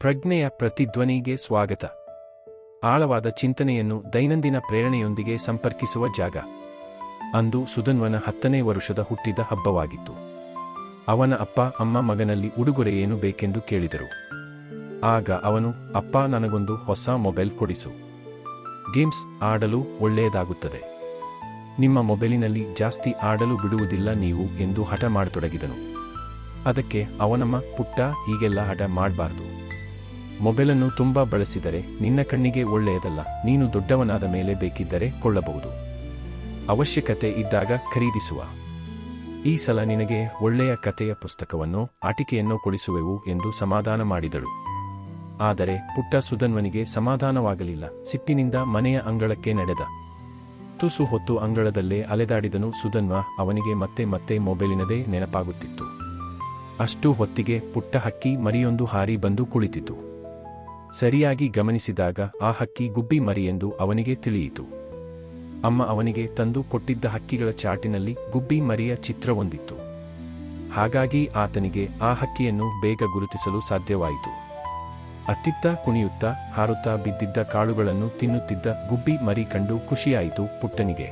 ಪ್ರಜ್ಞೆಯ ಪ್ರತಿಧ್ವನಿಗೆ ಸ್ವಾಗತ. ಆಳವಾದ ಚಿಂತನೆಯನ್ನು ದೈನಂದಿನ ಪ್ರೇರಣೆಯೊಂದಿಗೆ ಸಂಪರ್ಕಿಸುವ ಜಾಗ. ಅಂದು ಸುಧನ್ವನ ಹತ್ತನೇ ವರುಷದ ಹುಟ್ಟಿದ ಹಬ್ಬವಾಗಿತ್ತು. ಅವನ ಅಪ್ಪ, ಅಮ್ಮ ಮಗನಲ್ಲಿ ಉಡುಗೊರೆ ಏನು ಬೇಕೆಂದು ಕೇಳಿದರು. ಆಗ ಅವನು, ಅಪ್ಪ, ನನಗೊಂದು ಹೊಸ ಮೊಬೈಲ್ ಕೊಡಿಸು. ಗೇಮ್ಸ್ ಆಡಲು ಒಳ್ಳೆಯದಾಗುತ್ತದೆ. ನಿಮ್ಮ ಮೊಬೈಲಿನಲ್ಲಿ ಜಾಸ್ತಿ ಆಡಲು ಬಿಡುವುದಿಲ್ಲ ನೀವು ಎಂದು ಹಠ ಮಾಡತೊಡಗಿದನು. ಅದಕ್ಕೆ, ಅವನಮ್ಮ, ಪುಟ್ಟ, ಹೀಗೆಲ್ಲ ಹಠ ಮಾಡಬಾರ್ದು. ಮೊಬೈಲನ್ನು ತುಂಬಾ ಬಳಸಿದರೆ ನಿನ್ನ ಕಣ್ಣಿಗೆ ಒಳ್ಳೆಯದಲ್ಲ. ನೀನು ದೊಡ್ಡವನಾದ ಮೇಲೆ ಬೇಕಿದ್ದರೆ ಕೊಳ್ಳಬಹುದು. ಅವಶ್ಯಕತೆ ಇದ್ದಾಗ ಖರೀದಿಸುವ. ಈ ಸಲ ನಿನಗೆ ಒಳ್ಳೆಯ ಕಥೆಯ ಪುಸ್ತಕವನ್ನು, ಆಟಿಕೆಯನ್ನು ಕೊಡಿಸುವೆವು ಎಂದು ಸಮಾಧಾನ ಮಾಡಿದಳು. ಆದರೆ ಪುಟ್ಟ ಸುಧನ್ವನಿಗೆ ಸಮಾಧಾನವಾಗಲಿಲ್ಲ. ಸಿಟ್ಟಿನಿಂದ ಮನೆಯ ಅಂಗಳಕ್ಕೆ ನಡೆದ. ತುಸು ಹೊತ್ತು ಅಂಗಳದಲ್ಲೇ ಅಲೆದಾಡಿದನು ಸುಧನ್ವ, ಅವನಿಗೆ ಮತ್ತೆ ಮತ್ತೆ ಮೊಬೈಲಿನದೇ ನೆನಪಾಗುತ್ತಿತ್ತು. ಅಷ್ಟು ಹೊತ್ತಿಗೆ ಪುಟ್ಟ ಹಕ್ಕಿ ಮರಿಯೊಂದು ಹಾರಿ ಬಂದು ಕುಳಿತಿತು. ಸರಿಯಾಗಿ ಗಮನಿಸಿದಾಗ ಆ ಹಕ್ಕಿ ಗುಬ್ಬಿ ಮರಿಯೆಂದು ಅವನಿಗೆ ತಿಳಿಯಿತು. ಅಮ್ಮ ಅವನಿಗೆ ತಂದು ಕೊಟ್ಟಿದ್ದ ಹಕ್ಕಿಗಳ ಚಾಟಿನಲ್ಲಿ ಗುಬ್ಬಿ ಮರಿಯ ಚಿತ್ರವೊಂದಿತ್ತು ಹಾಗಾಗಿ ಆತನಿಗೆ ಆ ಹಕ್ಕಿಯನ್ನು ಬೇಗ ಗುರುತಿಸಲು ಸಾಧ್ಯವಾಯಿತು. ಅತ್ತಿತ್ತ ಕುಣಿಯುತ್ತಾ ಹಾರುತ್ತಾ ಬಿದ್ದಿದ್ದ ಕಾಳುಗಳನ್ನು ತಿನ್ನುತ್ತಿದ್ದ ಗುಬ್ಬಿ ಮರಿ ಕಂಡು ಖುಷಿಯಾಯಿತು ಪುಟ್ಟನಿಗೆ.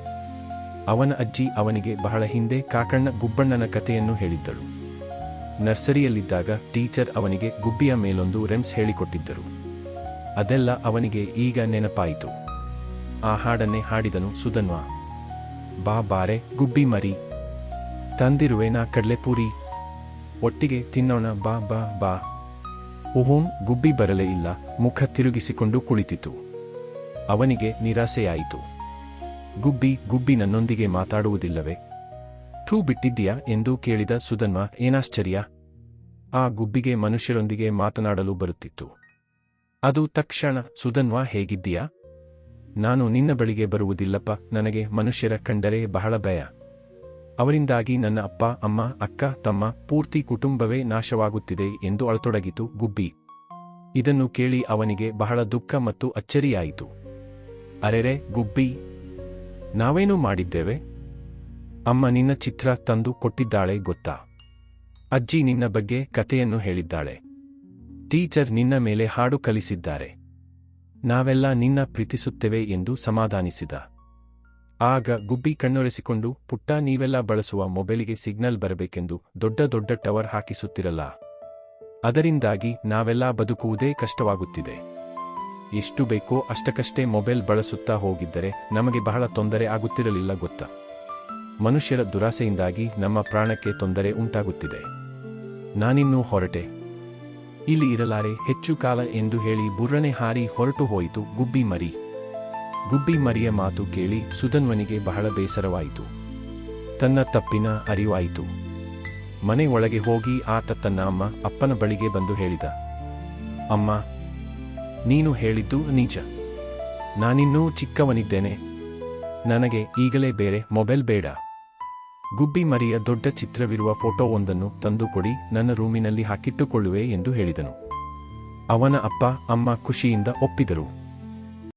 ಅವನ ಅಜ್ಜಿ ಅವನಿಗೆ ಬಹಳ ಹಿಂದೆ ಕಾಕಣ್ಣ ಗುಬ್ಬಣ್ಣನ ಕಥೆಯನ್ನು ಹೇಳಿದ್ದಳು. ನರ್ಸರಿಯಲ್ಲಿದ್ದಾಗ ಟೀಚರ್ ಅವನಿಗೆ ಗುಬ್ಬಿಯ ಮೇಲೊಂದು ರೆಮ್ಸ್ ಹೇಳಿಕೊಟ್ಟಿದ್ದರು. ಅದೆಲ್ಲ ಅವನಿಗೆ ಈಗ ನೆನಪಾಯಿತು. ಆ ಹಾಡನ್ನೇ ಹಾಡಿದನು ಸುಧನ್ವ. ಬಾ ಬಾರೆ, ಗುಬ್ಬಿ ಮರಿ. ತಂದಿರುವೆನಾ ಕಡಲೆಪೂರಿ ಒಟ್ಟಿಗೆ ತಿನ್ನೋಣ, ಬಾ ಬಾ ಬಾ. ಉಹೂಂ ಗುಬ್ಬಿ ಬರಲೇ ಇಲ್ಲ, ಮುಖ ತಿರುಗಿಸಿಕೊಂಡು ಕುಳಿತಿತು. ಅವನಿಗೆ ನಿರಾಸೆಯಾಯಿತು. ಗುಬ್ಬಿ ಗುಬ್ಬಿ ನನ್ನೊಂದಿಗೆ ಮಾತಾಡುವುದಿಲ್ಲವೇ? ಥೂ ಬಿಟ್ಟಿದ್ದೀಯಾ ಎಂದು ಕೇಳಿದ ಸುಧನ್ವ, ಏನಾಶ್ಚರ್ಯ? ಆ ಗುಬ್ಬಿಗೆ ಮನುಷ್ಯರೊಂದಿಗೆ ಮಾತನಾಡಲು ಬರುತ್ತಿತ್ತು. ಅದು ತಕ್ಷಣ ಸುಧನ್ವಾ ಹೇಗಿದ್ದೀಯಾ? ನಾನು ನಿನ್ನ ಬಳಿಗೆ ಬರುವುದಿಲ್ಲಪ್ಪ, ನನಗೆ ಮನುಷ್ಯರ ಕಂಡರೆ ಬಹಳ ಭಯ. ಅವರಿಂದಾಗಿ ನನ್ನ ಅಪ್ಪ, ಅಮ್ಮ, ಅಕ್ಕ, ತಮ್ಮ, ಪೂರ್ತಿ ಕುಟುಂಬವೇ ನಾಶವಾಗುತ್ತಿದೆ ಎಂದು ಅಳತೊಡಗಿತು ಗುಬ್ಬಿ. ಇದನ್ನು ಕೇಳಿ ಅವನಿಗೆ ಬಹಳ ದುಃಖ ಮತ್ತು ಅಚ್ಚರಿಯಾಯಿತು. ಅರೆರೆ, ಗುಬ್ಬಿ, ನಾವೇನೂ ಮಾಡಿದ್ದೇವೆ? ಅಮ್ಮ, ನಿನ್ನ ಚಿತ್ರ ತಂದು ಕೊಟ್ಟಿದ್ದಾಳೆ ಗೊತ್ತಾ. ಅಜ್ಜಿ ನಿನ್ನ ಬಗ್ಗೆ ಕಥೆಯನ್ನು ಹೇಳಿದ್ದಾಳೆ. ಟೀಚರ್ ನಿನ್ನ ಮೇಲೆ ಹಾಡು ಕಲಿಸಿದ್ದಾರೆ. ನಾವೆಲ್ಲ ನಿನ್ನ ಪ್ರೀತಿಸುತ್ತೇವೆ ಎಂದು ಸಮಾಧಾನಿಸಿದ. ಆಗ ಗುಬ್ಬಿ ಕಣ್ಣೊರೆಸಿಕೊಂಡು, ಪುಟ್ಟ ನೀವೆಲ್ಲ ಬಳಸುವ ಮೊಬೈಲಿಗೆ ಸಿಗ್ನಲ್ ಬರಬೇಕೆಂದು ದೊಡ್ಡ ದೊಡ್ಡ ಟವರ್ ಹಾಕಿಸುತ್ತಿರಲ್ಲ. ಅದರಿಂದಾಗಿ ನಾವೆಲ್ಲ ಬದುಕುವುದೇ ಕಷ್ಟವಾಗುತ್ತಿದೆ. ಎಷ್ಟು ಬೇಕೋ ಅಷ್ಟಕ್ಕಷ್ಟೇ ಮೊಬೈಲ್ ಬಳಸುತ್ತಾ ಹೋಗಿದ್ದರೆ ನಮಗೆ ಬಹಳ ತೊಂದರೆ ಆಗುತ್ತಿರಲಿಲ್ಲ ಗೊತ್ತಾ? ಮನುಷ್ಯರ ದುರಾಸೆಯಿಂದಾಗಿ ನಮ್ಮ ಪ್ರಾಣಕ್ಕೆ ತೊಂದರೆ ಉಂಟಾಗುತ್ತಿದೆ. ನಾನಿನ್ನೂ ಹೊರಟೆ ಇಲ್ಲಿ ಇರಲಾರೆ, ಹೆಚ್ಚು ಕಾಲ ಎಂದು ಹೇಳಿ ಬುರ್ರನೆ ಹಾರಿ ಹೊರಟು ಹೋಯಿತು, ಗುಬ್ಬಿ ಮರಿ. ಗುಬ್ಬಿ ಮರಿಯ ಮಾತು ಕೇಳಿ ಸುಧನ್ವನಿಗೆ ಬಹಳ ಬೇಸರವಾಯಿತು. ತನ್ನ ತಪ್ಪಿನ ಅರಿವಾಯಿತು. ಮನೆ ಒಳಗೆ ಹೋಗಿ ಆತ ತನ್ನ ಅಮ್ಮ, ಅಪ್ಪನ ಬಳಿಗೆ ಬಂದು ಹೇಳಿದ, ಅಮ್ಮ, ನೀನು ಹೇಳಿದ್ದು ನಿಜ ನಾನಿನ್ನೂ ಚಿಕ್ಕವನಿದ್ದೇನೆ. ನನಗೆ ಈಗಲೇ ಬೇರೆ ಮೊಬೈಲ್ ಬೇಡ. ಗುಬ್ಬಿ ಮರಿಯ ದೊಡ್ಡ ಚಿತ್ರವಿರುವ ಫೋಟೋವೊಂದನ್ನು ತಂದುಕೊಡಿ, ನನ್ನ ರೂಮಿನಲ್ಲಿ ಹಾಕಿಟ್ಟುಕೊಳ್ಳುವೆ ಎಂದು ಹೇಳಿದನು. ಅವನ ಅಪ್ಪ, ಅಮ್ಮ ಖುಷಿಯಿಂದ ಒಪ್ಪಿದರು.